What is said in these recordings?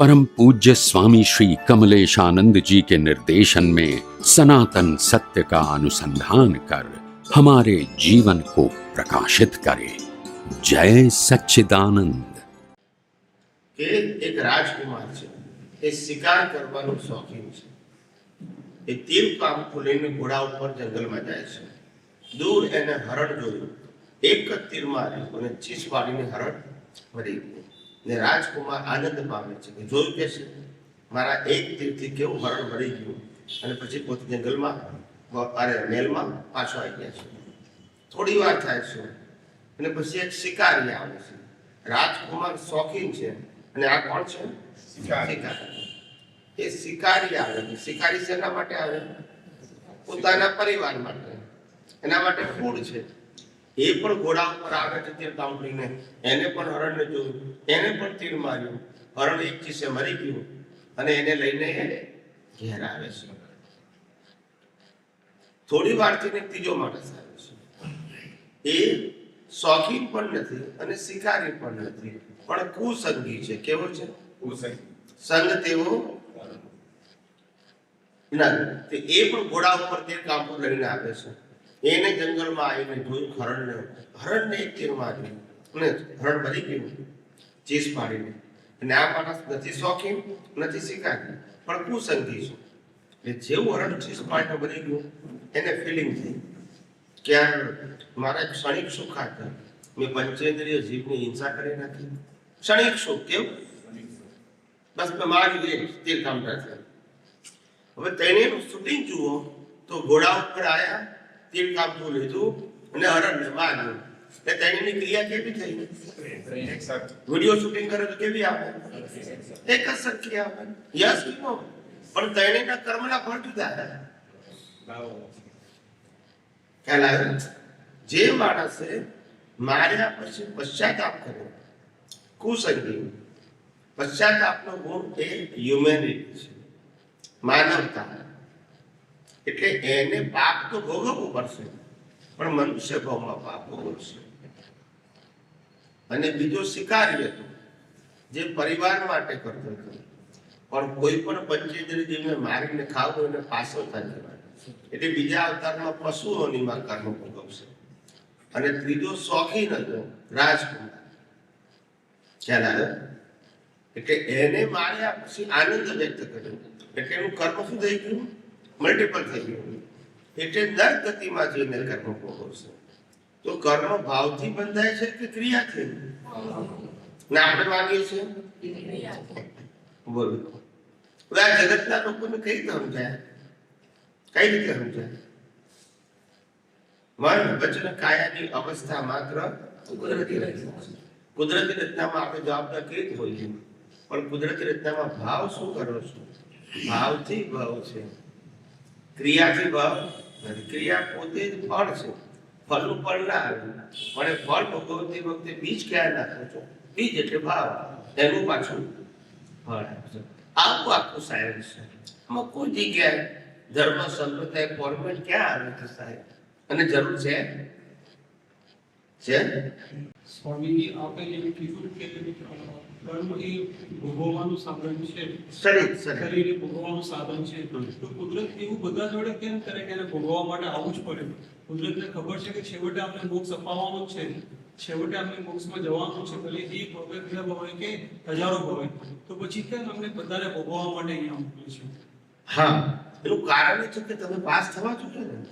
परम पूज्य स्वामी श्री कमलेशानंद जी के निर्देशन में सनातन सत्य का अनुसंधान कर हमारे जीवन को प्रकाशित करे जय सच्चिदानंद કે એક રાજકુમાર છે એ શિકાર કરવાનો શોખીન છે એ તીર કામ લઈને ઘોડા ઉપર જંગલમાં જાય છે દૂર એને હરણ જોયું એક જ તીર માર્યું અને ચીસ પાડીને હરણ મરી ગયું ને રાજકુમાર આનંદ પામે છે કે જોયું કે છે. મારા એક તીરથી કેવું મરણ મળી ગયું અને પછી પોતે જંગલમાં અરે મહેલમાં પાછો આવી ગયા છે. થોડી વાર થાય છે. અને પછી એક શિકારી આવે છે. રાજકુમાર શોખીન છે. અને આ કોણ છે? શિકારી. એ શિકારી આવે શિકારી શેના માટે આવે? પોતાના પરિવાર માટે. એના માટે ફૂડ છે. એ પણ ઘોડા ઉપર આવે છે તીર કાંપડીને એને પણ હરણને જોયું. એને પણ તીર માર્યું. હરણ એક ચીસે મરી ગયું અને એને લઈને ઘેર આવે છે. થોડી વારથી ને ત્રીજો માણસ આવે છે. એ શોખીન પણ નથી અને શિકારી પણ નથી. પણ કુસંગી છે. કેવો છે? સંગ તેવો ના તે એ પણ ઘોડા ઉપર તે કામ પર લઈને આવે છે. એને જંગલમાં આવીને જોયું, હરણને હરણને એક તીર માર્યું અને હરણ મરી ગયું. ચીસ પાડીને. અને આ માણસ નથી શોખીન, નથી શીખાતી પણ કુસંગી છું. એટલે જેવું હરણ ચીસ પાડીને મરી ગયું, એને ફિલિંગ થઈ. કે મારા ક્ષણિક સુખ હતા મેં પંચેન્દ્રિય જીવની હિંસા કરી નાખી. ક્ષણિક સુખ કેવું? બસ મેં મારી ગઈ તીર કામ હવે તેને શૂટિંગ જુઓ તો ઘોડા ઉપર આયા. તીર કાપતું લીધું અને હરણને માર્યું એ તેની ક્રિયા કેવી થઈ? વીડિયો શૂટિંગ કરે તો કેવી આવે? એક જ સરખી આવે. યસ નો પણ તેણીના કર્મના ફળ જુદા ખ્યાલ જે માણસે માર્યા પછી પશ્ચાતાપ કર્યો. કુસંગી. પશ્ચાતાપનો ગુણ એ હ્યુમેનિટી છે. માનવતા. એટલે એને પાપ તો ભોગવવું પડશે, પણ મનુષ્ય ભાવમાં પાપ ભોગવશે. અને બીજો શિકારી હતો, જે પરિવાર માટે કરતો હતો. પણ કોઈ પણ પંચેન્દ્રિય જીવને મારીને ખાવું એને પાછો થાય જવાનો એટલે બીજા અવતારમાં પશુઓની માં કર્મ ભોગવશે. અને ત્રીજો શોખીન હતો, રાજકુમાર. ખ્યાલ એટલે એને માર્યા પછી આનંદ વ્યક્ત કર્યો. એટલે એનું કર્મ શું થઈ ગયું? મલ્ટિપલ થઈ ગયું એટલે નર ગતિમાં જઈને કર્મ ભોગવશે તો કર્મ ભાવથી બંધાય છે કે ક્રિયાથી ના આપણે માનીએ છીએ બોલો હવે આ જગતના લોકોને કઈ રીતે સમજાય કઈ રીતે સમજાય મન વચન કાયાની અવસ્થા માત્ર કુદરતી રચના છે. કુદરતી રચનામાં આપણે જવાબદાર કેવી રીતે હોઈએ પણ કુદરતી રચનામાં ભાવ શું કરો છો ભાવથી ભાવ છે ક્રિયાથી ભાવ નથી ક્રિયા પોતે જ ફળ છે. ફળનું ફળ ના આવે. પણ એ ફળ ભોગવતી વખતે બીજ ક્યાં નાખો છો. બીજ એટલે ભાવ. એનું પાછું ફળ આખું આવું આખું સાયન્સ છે આમાં કોઈ જગ્યાએ ધર્મ, સંપ્રદાય ફોર્મેટ ક્યાં આવે છે સાહેબ? અને જરૂર છે? છે? સ્વામીજી, આપે એમ કીધું કે કર્મ ભોગવવાનું સાધન છે. શરીર શરીર શરીર એ ભોગવવાનું સાધન છે. તો કુદરત એવું બધા જોડે કેમ કરે કે એને ભોગવવા માટે આવવું જ પડે? કુદરતને ખબર છે કે છેવટે આપણે મોક્ષ અપાવવાનું છે. છેવટે આપણે મોક્ષમાં જવાનું છે. ભલે એક વખત બે ભવે કે હજારો ભવે તો પછી કેમ અમને બધાને ભોગવવા માટે અહીંયા મોકલે છે હા. એનું કારણ એ છે કે તમે પાસ થવા છો ને.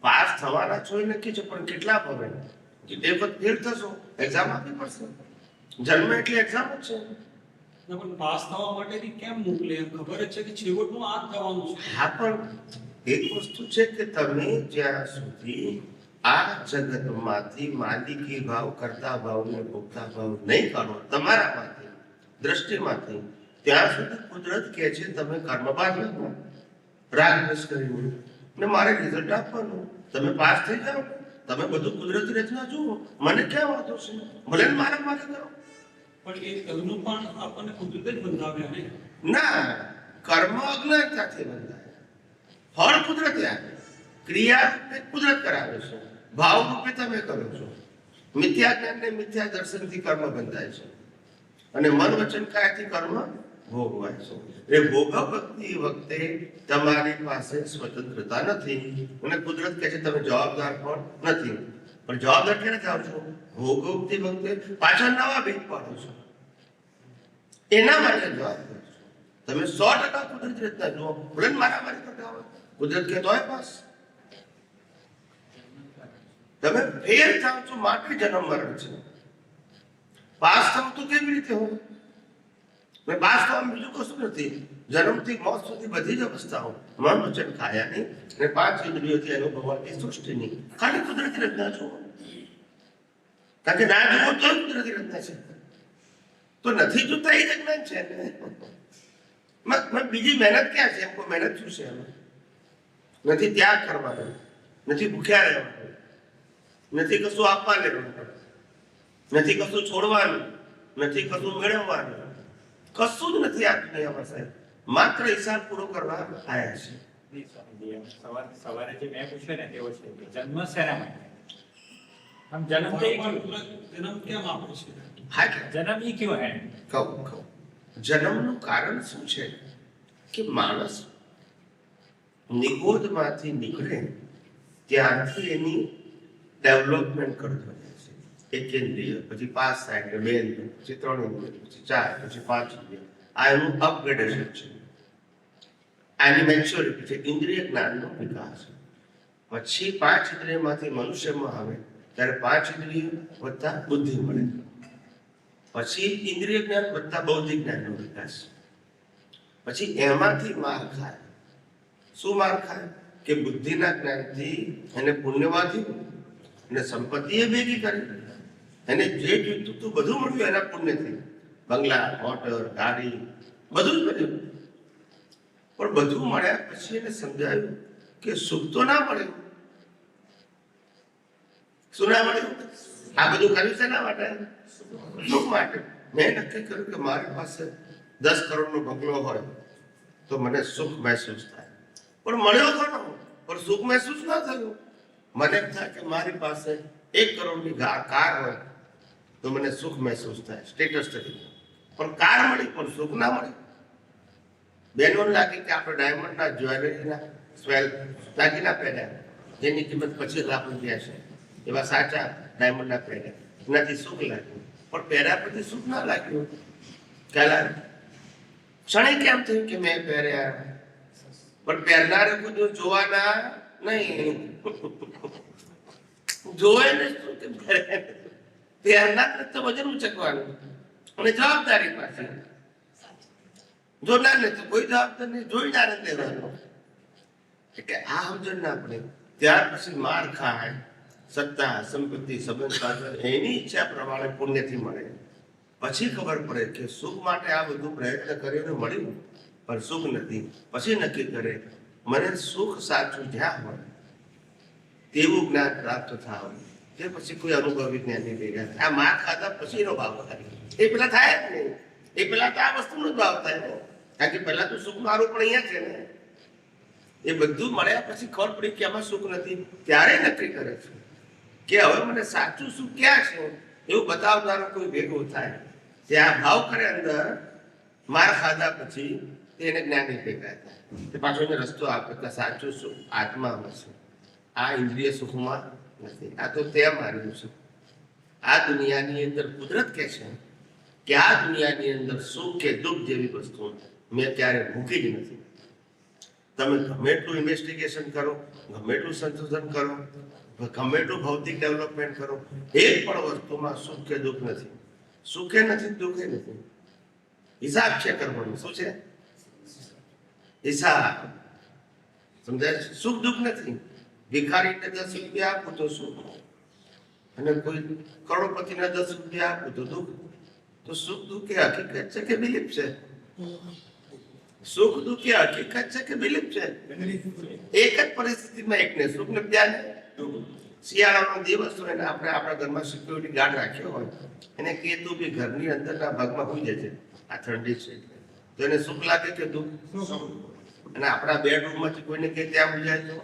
પાસ થવાના છો એ નક્કી છે પણ કેટલા ભવે કે તે વખત ફેલ થશો એક્ઝામ આપવી પડશે. જન્મ એટલે એક્ઝામ જ છે. પણ પાસ થવા માટે કેમ મોકલે? ખબર જ છે કે છેવટનું આ થવાનું છે. હા પણ એક વસ્તુ છે કે તમે જ્યાં સુધી આ જગતમાંથી માલિકી ભાવ કરતા ભાવને ભોગતા ભાવ નહીં કરો તમારામાંથી દ્રષ્ટિમાંથી ત્યાં સુધી કુદરત કહે છે તમે કર્મ બાંધો રાગ રસ કરીને ને મારે રિઝલ્ટ આપવાનું. તમે પાસ થઈ જાઓ. તમે બધું કુદરતી રચના જુઓ. મને ક્યાં વાંધો છે? ભલે ને મારા મારે કરો. પણ એ કર્મનું પણ આપણને કુદરતે જ બંધાવ્યા ને? ના, કર્મ અજ્ઞાનતાથી બંધાય. ફળ કુદરતે આપે. ક્રિયા કુદરત કરાવે છે. ભાવ રૂપે તમે કરો છો. મિથ્યા જ્ઞાન મિથ્યા દર્શનથી કર્મ બંધાય છે. અને મન વચન કાયથી કર્મ ભોગવાય છે. એ ભોગવતી વખતે તમારી પાસે સ્વતંત્રતા નથી. અને કુદરત કહે છે, તમે જવાબદાર પણ નથી. પણ જવાબદાર ક્યારે થાવ છો ઉગતી વખતે પાછા નવા ભેદ પાડો છો. એના માટે જવાબદાર છો. તમે સો ટકા કુદરતી રીતના જુઓ. ભૂલન મારામારી કરતા હોય કુદરત કહેતો હોય પાસ. તમે ફેર થાવ છો માટે જન્મ મરણ છે. પાસ થાવ તો કેવી રીતે હોય મેં પાસ થવામાં બીજું કશું નથી. જન્મથી મોત સુધી બધી જ અવસ્થાઓ મન વચન કાયાની અને પાંચ ઇન્દ્રિયોથી અનુભવવાની સૃષ્ટિની ખાલી કુદરતી રચના જુઓ. કારણ કે ના જુઓ તો કુદરતી રચના છે. તો નથી જોતા એ જ્ઞાન છે બીજી મહેનત ક્યાં છે? એમ કોઈ મહેનત શું છે એમાં? નથી ત્યાગ કરવાનો, નથી ભૂખ્યા રહેવાનું, નથી કશું આપવા લેવાનું, નથી કશું છોડવાનું, નથી કશું મેળવવાનું. કશું જ નથી આ દુનિયામાં સાહેબ. માત્ર હિસાબ પૂરો કરવા આયા છે. સવાર જે મેં પૂછ્યું ને તેવો છે જન્મ શેના માટે? આમ જન્મ તો એ પણ ક્યું? જન્મ કેમ છે? હા જન્મ એ ક્યું હે? કહું કહું. જન્મનું કારણ શું છે? કે માણસ નિગોદમાંથી નીકળે ત્યારથી એની ડેવલપમેન્ટ કરતો જાય છે. એક ઇન્દ્રિય પછી પાંચ સાઈડ બે ઇન્દ્રિય પછી ત્રણ ઇન્દ્રિય પછી ચાર પછી પાંચ ઇન્દ્રિય આ એનું અપગ્રેડેશન છે. આની મેચ્યોરિટી છે ઇન્દ્રિય જ્ઞાનનો વિકાસ પછી પાંચ ઇન્દ્રિયમાંથી મનુષ્યમાં આવે, ત્યારે પાંચ ઇન્દ્રિય વધતા બુદ્ધિ મળે. પછી ઇન્દ્રિય જ્ઞાન વધતા બૌદ્ધિક જ્ઞાનનો વિકાસ. પછી એમાંથી માર ખાય. શું માર ખાય? કે બુદ્ધિના જ્ઞાનથી એને પુણ્યમાંથી અને સંપત્તિ એ ભેગી કરી એને જે જોઈતું બધું મળ્યું એના પુણ્યથી. બંગલા, મોટર, ગાડી, બધું જ મળ્યું. પણ બધું મળ્યા પછી એને સમજાયું કે સુખ તો ના મળે. શું ના મળ્યું આ બધું કર્યું છે ના માટે? સુખ માટે. મેં નક્કી કર્યું કે મારી પાસે દસ કરોડનો બંગલો હોય તો મને સુખ મહેસૂસ થાય. પણ મળ્યો ખરો પણ સુખ મહેસૂસ ના થયું. મને એમ થાય કે મારી પાસે એક કરોડની કાર હોય તો મને સુખ મહેસૂસ થાય, સ્ટેટસ તરીકે પણ કાર મળી, પણ સુખ ના મળે. બેનો લાગે કે આપણે ડાયમંડના જ્વેલરીના સ્વેલ દાગીના પહેર્યા. જેની કિંમત પચીસ લાખ રૂપિયા છે. એવા સાચા ડાયમંડના પહેર્યા. એનાથી સુખ લાગ્યું. પણ પહેર્યા પછી સુખ ના લાગ્યું. ખ્યાલ ક્ષણે કેમ થયું કે મેં પહેર્યા? પણ પહેરનારે કોઈ જોવાના નહીં. જોવે ને શું કે પહેરનાર તો વજન ઉચકવાનું. અને જવાબદારી પાછી. જોનાર ને તો કોઈ જવાબદાર નહીં, જોઈનાર જ લેવાનું એટલે આ સમજણ ના પડે ત્યાર પછી માર ખાય, સત્તા, સંપત્તિ, સંબંધ સાધન એની ઈચ્છા પ્રમાણે પુણ્યથી મળે. પછી ખબર પડે કે સુખ માટે આ બધું પ્રયત્ન કર્યો ને મળ્યું, પણ સુખ નથી. પછી નક્કી કરે, મને સુખ સાચું જ્યાં હોય, તેવું જ્ઞાન પ્રાપ્ત થાવ. તે પછી કોઈ અનુભવી જ્ઞાની ભેગા થાય. આ માર ખાધા પછીનો ભાવ થાય. એ પેલા થાય જ નહીં. એ પેલા તો આ વસ્તુનો જ ભાવ થાય. ને કારણ કે પહેલા તો સુખ મારું પણ અહીંયા છે ને. એ બધું મળ્યા પછી ખબર પડી કે આમાં સુખ નથી. ત્યારે નક્કી કરે છે કે હવે મને સાચું સુખ ક્યાં છે? એવું બતાવનારો કોઈ ભેગો થાય. તે આ ભાવ કરે અંદર, માર ખાધા પછી તેને જ્ઞાની ભેગા થાય તે પાછો એને રસ્તો આપે કે સાચું સુખ આત્મામાં છે. આ ઇન્દ્રિય સુખમાં નથી. આ તો તે માર્યું છે. આ દુનિયાની અંદર કુદરત કે છે કે આ દુનિયાની અંદર સુખ કે દુઃખ જેવી વસ્તુ મેં ક્યારે મૂકી જ નથી. તમે ગમે એટલું ઇન્વેસ્ટિગેશન કરો, ગમે એટલું સંશોધન કરો, ગમે એટલું ભૌતિક ડેવલપમેન્ટ કરો, એક પણ વસ્તુમાં સુખ કે દુઃખ નથી. સુખે નથી દુઃખે નથી. હિસાબ છે કરવાનું શું છે? હિસાબ. સમજાય સુખ દુઃખ નથી. ભિખારીને દસ રૂપિયા આપું તો સુખ. અને કોઈ કરોડપતિને દસ રૂપિયા આપું તો દુઃખ. તો સુખ દુઃખ એ હકીકત છે કે બિલીફ છે? સુખ દુઃખ એ હકીકત છે કે બિલીફ છે એક જ પરિસ્થિતિમાં એકને સુખ ને બીજાને શિયાળાનો દિવસ હોય ને આપણે આપણા ઘરમાં સિક્યુરિટી ગાર્ડ રાખ્યો હોય એને કેતુ કે ઘરની અંદરના ભાગમાં હોઈ છે? આ ઠંડી છે. તો એને સુખ લાગે કે દુઃખ? અને આપણા બેડરૂમમાંથી કોઈને કે ત્યાં જાય તો?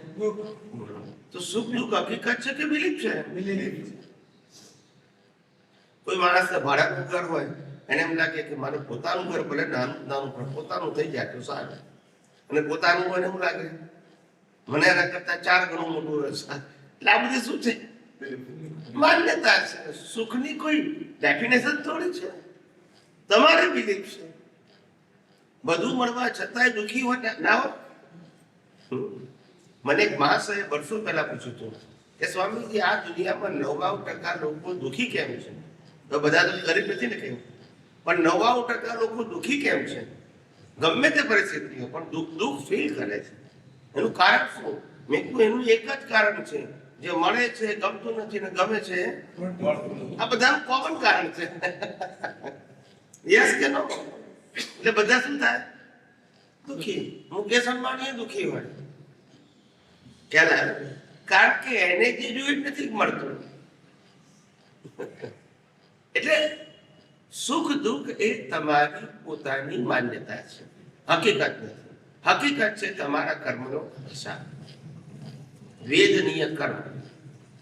તો સુખ દુઃખ હકીકત છે કે બિલીફ છે કોઈ માણસને ભાડા ઘર હોય એને એમ લાગે કે મારે પોતાનું ઘર ભલે નાનું નાનું, પણ પોતાનું થઈ જાય તો સારું. અને પોતાનું હોય એવું લાગે. મને એના કરતા ચાર ગણું મોટું એટલે આ બધી શું છે? માન્યતા છે. સુખની કોઈ ડેફિનેશન થોડી છે. તમારે બિલીફ છે. બધું મળવા છતાંય દુઃખી હોય ને હોય. મને એક મહાશય વર્ષો પહેલા પૂછ્યું હતું કે, સ્વામીજી, આ દુનિયામાં નવ્વાણું ટકા લોકો દુઃખી કેમ છે? તો બધા તો ગરીબ નથી ને કેમ પણ નવા ટકા લોકો દુઃખી કેમ છે? ગમે તે પરિસ્થિતિઓ પણ દુઃખ દુઃખ ફીલ કરે છે. એનું કારણ શું? મેં કીધું એનું એક જ કારણ છે. જે મળે છે, ગમતું નથી ને ગમે છે, આ બધા કોમન કારણ છે. યસ કે નો એટલે બધા શું થાય? દુઃખી. મુકેશ અંબાણી દુઃખી હોય. આવ્યો કારણ કે એને જે જોયું નથી મળતું. એટલે સુખ દુઃખ એ તમારી પોતાની માન્યતા છે. હકીકત નથી. હકીકત છે તમારા કર્મનો હિસાબ. વેદનીય કર્મ.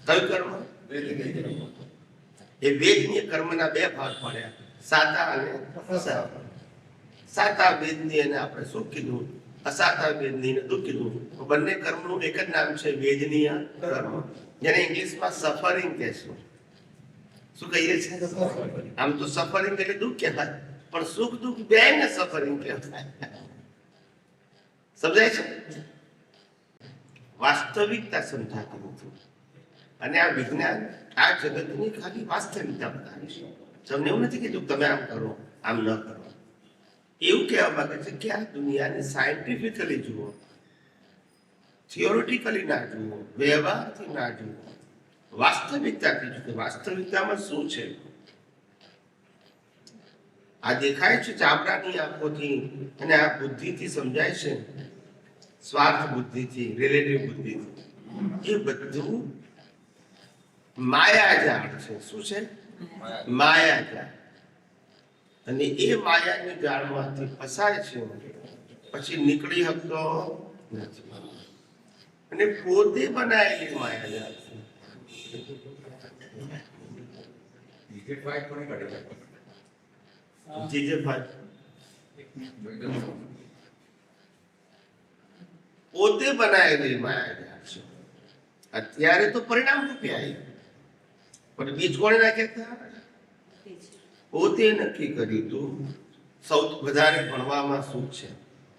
કયું કર્મ? એ વેદનીય કર્મના બે ભાગ પડ્યા. સાતા અને સાતા વેદની અને આપણે શું કીધું અસાતા વેદની ને દુઃખ કીધું બંને કર્મનું એક જ નામ છે વેદનીય કર્મ. જેને ઇંગ્લિશમાં સફરિંગ કહેશું. શું કહીએ છીએ? આમ તો સફરિંગ એટલે દુઃખ કહેવાય, પણ સુખ દુઃખ બે ને સફરિંગ કહેવાય. સમજાય છે? વાસ્તવિકતા સમજાતી નથી અને આ વિજ્ઞાન આ જગતની ખાલી વાસ્તવિકતા બતાવે છે. તમને એવું નથી કીધું તમે આમ કરો, આમ ન કરો. એવું કહેવા માંગે છે કે આ દુનિયાને સાયન્ટિફિકલી જુઓ થિયોરિટિકલી ના જુઓ, વ્યવહારથી ના જુઓ. વાસ્તવિકતાથી કે વાસ્તવિકતામાં શું છે? આ દેખાય છે ચામડાની આંખોથી અને આ બુદ્ધિથી સમજાય છે? સ્વાર્થ બુદ્ધિથી રિલેટિવ બુદ્ધિથી. એ બધું માયાજાળ છે. શું છે? માયાજાળ. અને એ માયાની જાળમાંથી ફસાય છે. પછી નીકળી શકતો નથી. અને પોતે બનાવેલી માયાજાળ છે જીજેભાઈ પોતે બનાવેલી માયા છે અત્યારે તો પરિણામ રૂપે આવી પણ બીજ કોણે નાખ્યા પોતે નક્કી કર્યું હતું સૌ વધારે ભણવામાં સુખ છે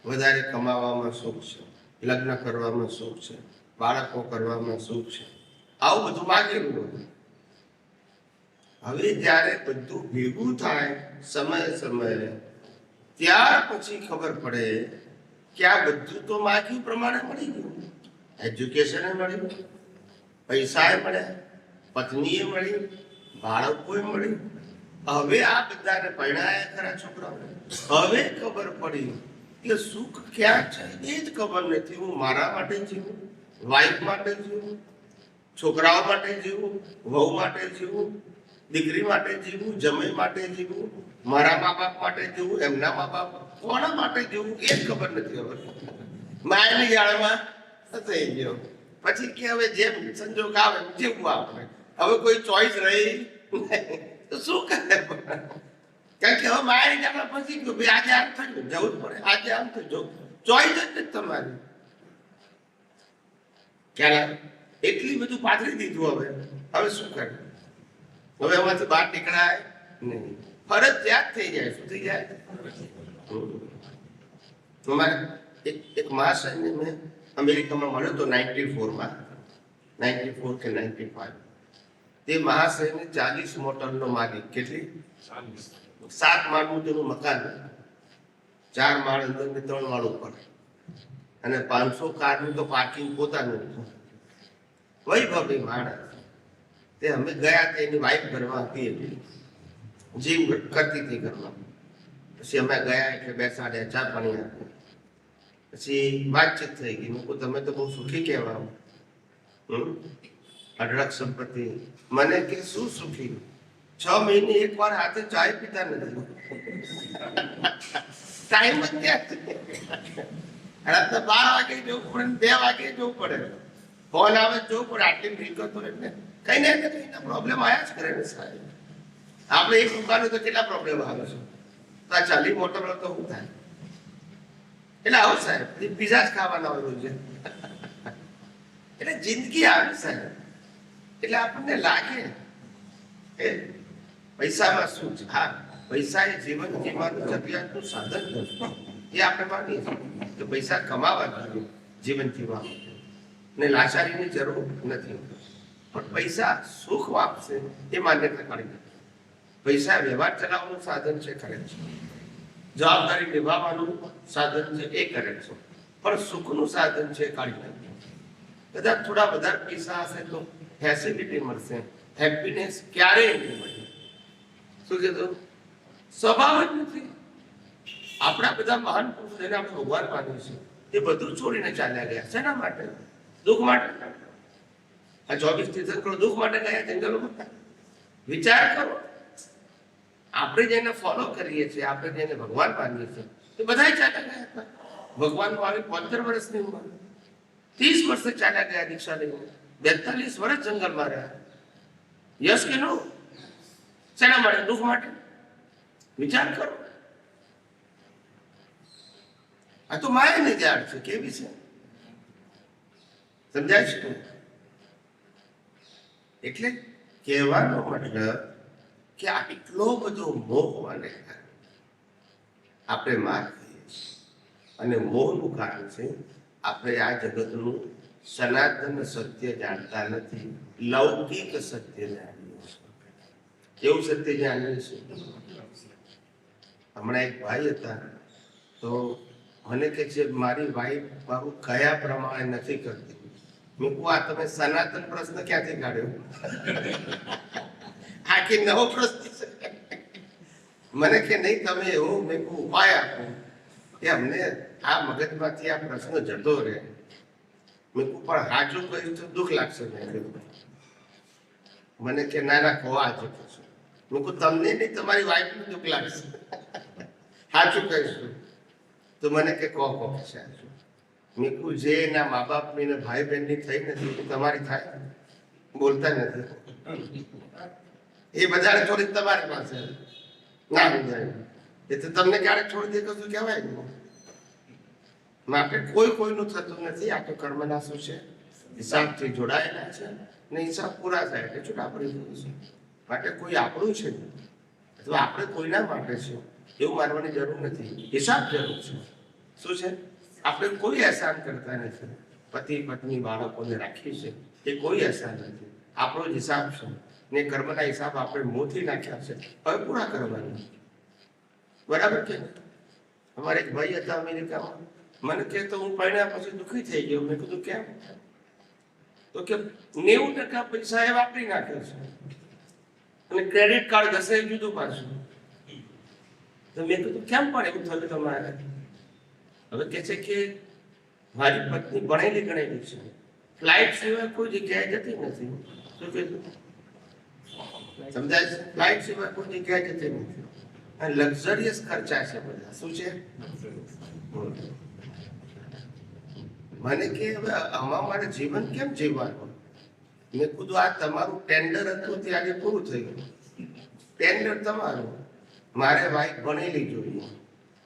વધારે કમાવામાં સુખ છે લગ્ન કરવામાં સુખ છે બાળકો કરવામાં સુખ છે આવું બધું માગેલું હતું હવે જ્યારે બધું ભેગું થાય સમય સમયે, ત્યાર પછી ખબર પડે કે આ બધું તો માગ્યું પ્રમાણે મળી ગયું. એજ્યુકેશન મળ્યું પૈસાએ મળ્યા, પત્નીએ મળી બાળકોએ મળી હવે આ બધાને પરણાયા ખરા છોકરાઓ હવે ખબર પડી કે સુખ ક્યાં છે એ જ ખબર નથી. હું મારા માટે જીવું વાઈફ માટે જીવું છોકરાઓ માટે જીવું, વહુ માટે જીવું, દીકરી માટે જીવું જમાઈ માટે જીવું, મારા મા બાપ માટે જીવું, એમના મા બાપ કોના માટે જીવું એ જ ખબર નથી હવે. માયાની જાળમાં થઈ ગયો પછી કે હવે જેમ સંજોગ આવે જીવવું આપણે. હવે કોઈ ચોઈસ રહી તો શું કરે? કારણ કે હવે માયાની જાળમાં ફસી ગયો, ભાઈ આજે આમ થયું, જવું જ પડે, આજે આમ થયું ચોઈસ જ નથી તમારી. ખ્યાલ આવે? એટલી બધું પાથરી દીધું હવે. હવે શું કરે હવે આમાંથી બહાર નીકળાય નહીં. ફરજિયાત થઈ જાય શું થઈ જાય. અમારે એક એક મહાશયને મેં અમેરિકામાં મળ્યો તો નાઇન્ટી ફોરમાં. નાઇન્ટી ફોર કે નાઇન્ટી ફાઈવ. તે મહાશયને ચાલીસ મોટરનો માલિક. કેટલી? સાત માળનું તેનું મકાન. ચાર માળ અંદર ને ત્રણ માળ ઉપર. અને પાંચસો કારનું તો પાર્કિંગ પોતાનું. હતું વૈભવી માણસ. તે અમે ગયા તે એની વાઈફ ઘરમાં હતી એટલી જીમ કરતી હતી ઘરમાં. પછી અમે ગયા એટલે બેસાડ્યા ચા પાણી આપ્યું પછી વાતચીત થઈ ગઈ. મૂકું, તમે તો બહુ સુખી કહેવાઓ. હમ? અઢળક સંપત્તિ. મને કે શું સુખી? છ મહિને એક વાર હાથે ચાય પીતા નથી. ટાઈમ જ ક્યાં રાતના બાર વાગે જવું પડે બે વાગે જવું પડે. ફોન આવે જો પણ આટલી વિગતો એટલે કઈ ને કઈ પ્રોબ્લેમ આયા જ કરે ને સાહેબ. આપણે એક દુકાને તો કેટલા પ્રોબ્લેમ આવે છે? તો આ ચાલી મોટર તો શું થાય? એટલે આવો સાહેબ, એ પીઝા જ ખાવાના હોય રોજે. એટલે જિંદગી આવે સાહેબ. એટલે આપણને લાગે કે પૈસામાં શું છે? હા, પૈસા એ જીવન જીવવાનું જરૂરિયાતનું સાધન એ આપણે માનીએ કે પૈસા કમાવા જોઈએ જીવન જીવવા માટે. ને લાચારીની જરૂર નથી. પણ પૈસા સુખ આપશે એ માન્યતા કાઢી નથી. પૈસા વ્યવહાર ચલાવવાનું સાધન છે, કરે છે. જવાબદારી નિભાવવાનું સાધન છે, એ કરે છે. પણ સુખનું સાધન છે કાઢી નાખ્યું કદાચ થોડા વધારે પૈસા હશે તો ફેસિલિટી મળશે. હેપીનેસ ક્યારેય નહીં મળે. શું કીધું સ્વભાવ જ નથી. આપણા બધા મહાન પુરુષ જેને આપણે ભગવાન માનીએ છીએ, એ બધું છોડીને ચાલ્યા ગયા. શેના માટે? દુઃખ માટે આ ચોવીસ તીર્થંકરો દુઃખ માટે ગયા જંગલોમાં વિચાર કરો. આપણે જેને ફોલો કરીએ છીએ, આપણે જેને ભગવાન માનીએ છીએ. તે બધા ચાલ્યા ગયા હતા. ભગવાન આવી પંદર વર્ષની ઉંમર. ત્રીસ વર્ષે ચાલ્યા ગયા દીક્ષા ઉંમર. બેતાલીસ વર્ષ જંગલમાં રહ્યા. યશ કે નો શેના માટે? દુઃખ માટે? વિચાર કરો. આ તો માયાની જાળ છે, કેવી છે? સમજાય છે? એટલે કહેવાનો મતલબ કે આ એટલો બધો મોહ અને આપણે માર ખાઈએ અને મોહનું કારણ છે, આપણે આ જગતનું સનાતન સત્ય જાણતા નથી, લૌકિક સત્ય જાણીએ કેવું સત્ય જાણીએ છીએ? હમણાં એક ભાઈ હતા, તો મને કે છે, મારી વાઈફ મારું કયા પ્રમાણે નથી કરતી? મેં આ તમે સનાતન પ્રશ્ન ક્યાંથી કાઢ્યો? આખી નવો પ્રશ્ન મને કે નહીં, તમે એવું મેં ઉપાય આપો. કે અમને આ મગજમાંથી આ પ્રશ્ન જતો રહે. મેં કહું પણ હાજુ કહ્યું તો દુઃખ લાગશે મેં મને કે, ના ના, કહો હાજુ કહેશું મેં કહું તમને નહીં તમારી વાઈફને દુઃખ લાગશે. સાચું કહીશું. તો મને કે, કહો કહો છે મેં કહું જે એના મા બાપની ને ભાઈ બહેનની થઈ નથી તમારી થાય. બોલતા નથી. એ બધાને છોડી તમારી પાસે. ના સમજાય એ તો તમને ક્યારેક છોડી દે કશું કહેવાય? નહીં માટે કોઈ કોઈનું થતું નથી. આ તો કર્મના શું છે. હિસાબથી જોડાયેલા છે ને હિસાબ પૂરા થાય એટલે છૂટા પડી જવું છે. માટે કોઈ આપણું છે. અથવા આપણે કોઈના માટે છે? એવું માનવાની જરૂર નથી. હિસાબ જરૂર છે. શું છે? આપણે કોઈ અહેસાન કરતા નથી. પતિ, પત્ની, બાળકોને રાખીએ છે એ કોઈ અહેસાન નથી. આપણો જ હિસાબ છે. ને કર્મના હિસાબ આપણે મોથી નાખ્યા છે. હવે પૂરા કરવાના. બરાબર કે અમારે એક ભાઈ હતા અમેરિકામાં. મને કે તો હું પરણ્યા પછી દુઃખી થઈ ગયો. મેં કીધું, કેમ? તો કે, નેવું ટકા પૈસા એ વાપરી નાખ્યો છે. અને ક્રેડિટ કાર્ડ ઘસે જુદું પાછું. તો મેં કીધું, કેમ પણ એવું થયું તમારે? હવે કે છે કે મારી પત્ની ભણેલી ગણેલી છે. ફ્લાઇટ સિવાય કોઈ જગ્યાએ જતી નથી. શું કીધું સમજાય છે? ફ્લાઇટ સિવાય કોઈ જગ્યાએ જતી નથી. અને લક્ઝરિયસ ખર્ચા છે બધા. શું છે? મને કે હવે આમાં મારે જીવન કેમ જીવવાનું? મેં કીધું, આ તમારું ટેન્ડર હતું તે આજે પૂરું થઈ ગયું. ટેન્ડર તમારું. મારે વાઈફ ભણેલી જોઈએ.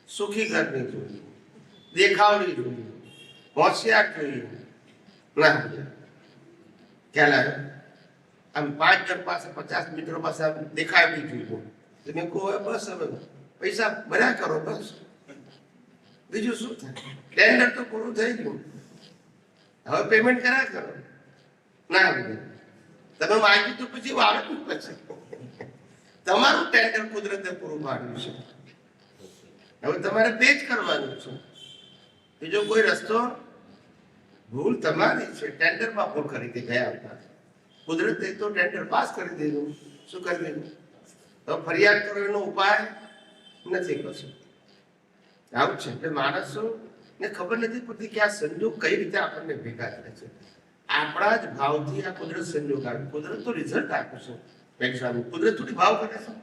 સુખી ઘરની જોઈએ. દેખાવડી જોઈએ હોશિયાર જોઈએ ના ખ્યાલ આવ્યો આમ પાંચ જણ પાસે પચાસ મિત્રો પાસે દેખાવી જોઈએ તો મેં કહું હવે બસ હવે પૈસા ભર્યા કરો, બસ. બીજું શું થાય? ટેન્ડર તો પૂરું થઈ ગયું. પેમેન્ટ કર્યા કરો. ના, તમે માગ્યું તો પછી વાવે પછી. તમારું ટેન્ડર કુદરતે પૂરું પાડ્યું છે. હવે તમારે પે જ કરવાનું છે. બીજો કોઈ રસ્તો ભૂલ તમારી છે, ટેન્ડરમાં ભૂલ કરી દે ગયા હતા. કુદરતે તો ટેન્ડર પાસ કરી દીધું. શું કરી દીધું? તો ફરિયાદ કરો એનો ઉપાય નથી કશું. આવું છે. એટલે માણસો ને ખબર નથી પડતી કે આ સંજોગ કઈ રીતે આપણને ભેગા કરે છે. આપણા જ ભાવથી આ કુદરત સંજોગ આવે. કુદરત તો રિઝલ્ટ આપે છે. એક્ઝામ કુદરત થોડી ભાવ કરે છે.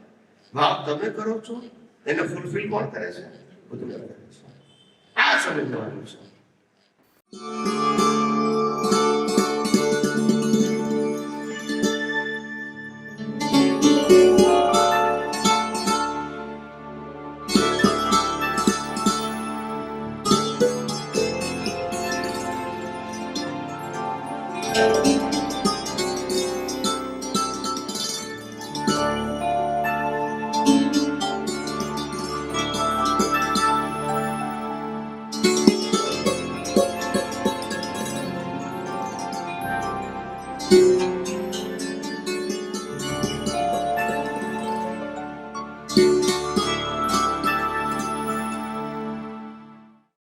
ભાવ તમે કરો છો? એને ફૂલફિલ કોણ કરે છે? કુદરત કરે છે. આ સમજવાનું છે